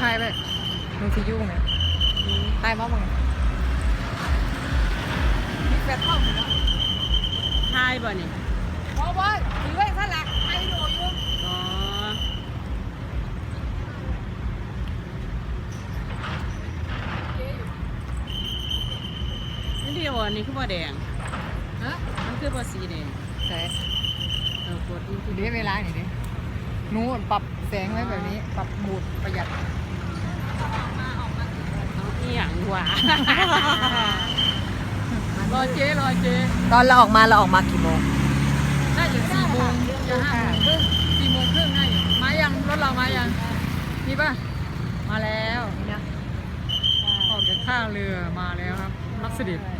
ไปมึงสิยุ่งนะตายมั้งมึงมีแฟนเข้าอยู่แล้วทายบ่นี่เพราะว่าถือไว้ข้างหลังไอ้โดอยู่อ๋อนี่เดียวอันนี้คือบ่แดงฮะมันคือบ่สีแดงใช่เออกดนี่คือเดี๋ยวเวลาหน่อยดินู้นปรับแสงไว้แบบนี้ ปรับโหมดประหยัดเอา อีหยังวะรอเจ๊รอเจ๊ตอนเราออกมาเราออกมากี่โมงน่าจะสี่โมงจะห้าโมงครึ่งสี่โมงครึ่งน่าอยู่มายังรถเรามายังมีป่ะมาแล้วนี่นะออกจากท่าเรือมาแล้วครับรักสดิบใช่